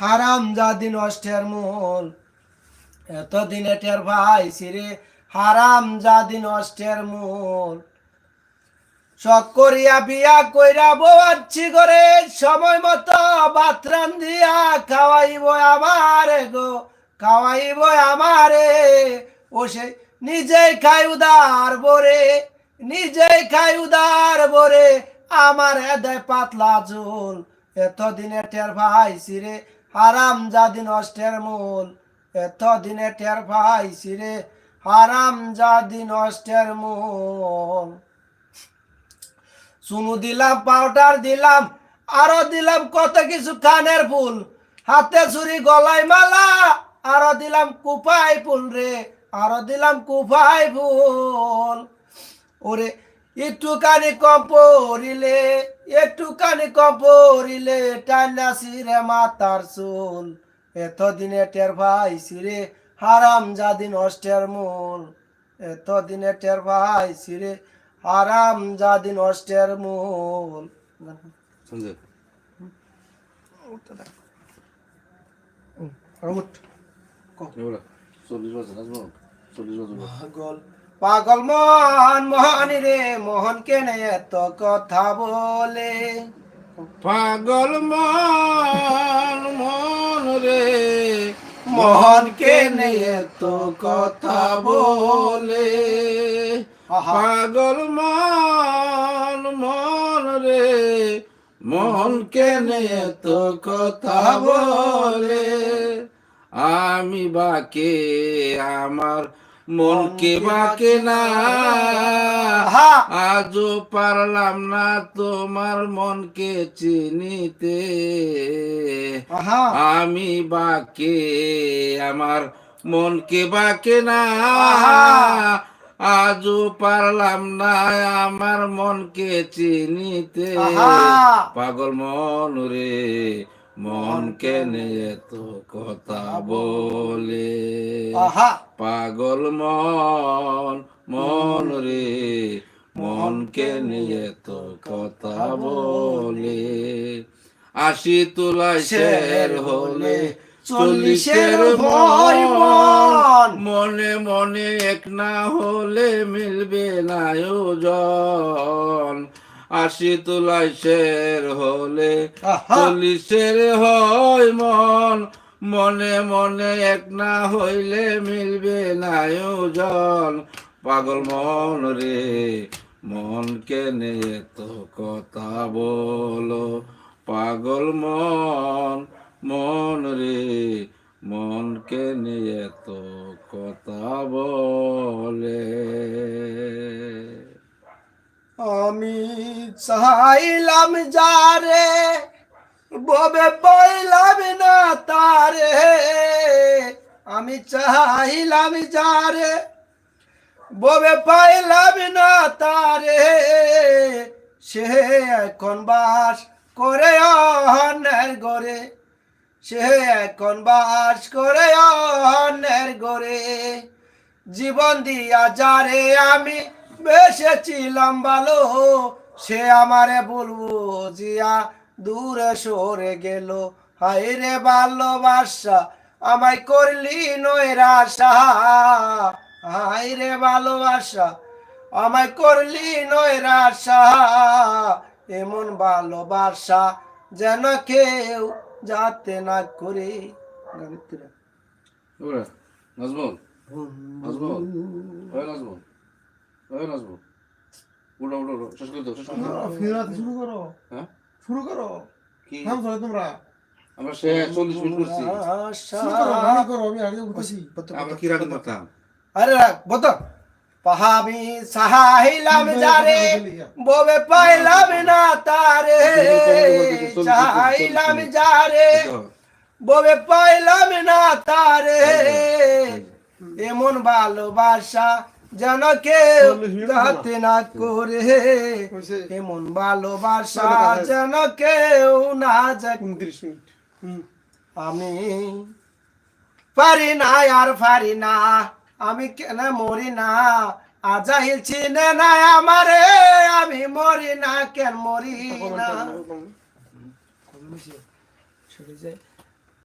হারাম জাদি নষ্টের মূল। এতদিনে টের ভাই সিরে হারাম জাদি নষ্টের মূল। শখ করিয়া বিয়া কইরা বউয়াচ্ছি করে সময় মতো বাতরান দিয়া খাওয়াইব আমারে গো, খাওয়াইব আমারে। ও সে নিজেই খাই উদার বরে নিজেই খাই উদার বরে আমার এদায় পাতলা চুল এতদিনে টের ভাইছি রে হারাম জাদি নষ্টের মূল। এত দিনে টের ভাইছি রে হারাম জাদি নষ্টের মূল। চুনু দিলাম পাউডার দিলাম, আরও দিলাম কত কিছু কানের ফুল। হাতে ছুরি, গলায় মালা, আরও দিলাম কুপাই ফুল রে, আরও দিলাম কুপাই ফুল। ওরে, একটুখানি কম পড়িলে একটুখানি কম পড়িলে টান্নাসি রে মাতার চুল। এতদিনে টের ভাইছি রে হারাম জাদি নষ্টের মূল। এতদিনে টের ভাইছি রে হারাম জাদি নষ্টের মূল। চল্লিশ বছর চল্লিশ বছর। পাগল মোহন মোহন রে মোহন কেনে এত কথা বলে। পাগল মন মন রে মোহন কেনে এত কথা বলে। পাগল মন মন রে মন কেনে এত কথা বলে। আমি বাকে আমার মনকে বাকে না। আজও পারলাম না তোমার মনকে চিনিতে। আমি বাকে আমার মনকে বাকে না। আজও পারলাম না আমার মনকে চিনিতে। পাগল মন রে মন কেনে এত কথা বলে। পাগল মন মন রে মন কেনে এত কথা বলে। আশি তোলা শের হলে চল্লিশের মন মনে মনে এক না হলে মিলবে না ওজন আশি তোলাই শের হলে। চল্লিশের হয় মন। মনে মনে এক না হইলে মিলবে না ওজন পাগল মন রে মন কেনে এত কথা বলো। পাগল মন মন রে মন কেনে এত কথা বলে। আমি চাইলাম যারে, ববে পাইলাম না তারে। আমি চাইলাম যারে, ববে পাইলাম না তারে। সে এখন বাস করে অন্যের গরে সে এখন বাস করে অন্যের গরে জীবন দিয়া যারে আমি বেসেছিলাম ভালো সে আমারে বলব জিয়া দূরে সরে গেল। হাই রে ভালোবাসা আমায় করলি নৈরাশা। হাই রে ভালোবাসা আমায় করলি নৈরাশা। এমন ভালোবাসা যেন কেউ যাতে না করে। নাজমল। নাজমল। নাজমল? ওই নাজমল উঠো উঠো উঠো শেষ করে দাও শেষ করে দাও। ফিরাতে শুরু করো। হ্যাঁ? শুরু করো। কি? নাম ধরে তোমরা। আমরা সে চল্লিশ মিনিট করছি। শুরু করো গান করো আমি আগে উঠেছি আমরা কি রাখতে পারতাম আরে রাখ বত। পাহাবি সাহাইলাম যারে ববে পাইলাম না তারে। সাহাইলাম যারে ববে পাইলাম না তারে। এমন ভালোবাসা যেন কেউ যাতে না করে। এমন ভালোবাসা যেন কেউ না হুম। আমি পারি না আর পারি না। আমি কেন মরি না? আজাহিল চিনে না আমারে। আমি মরি না কেন মরি না? যায়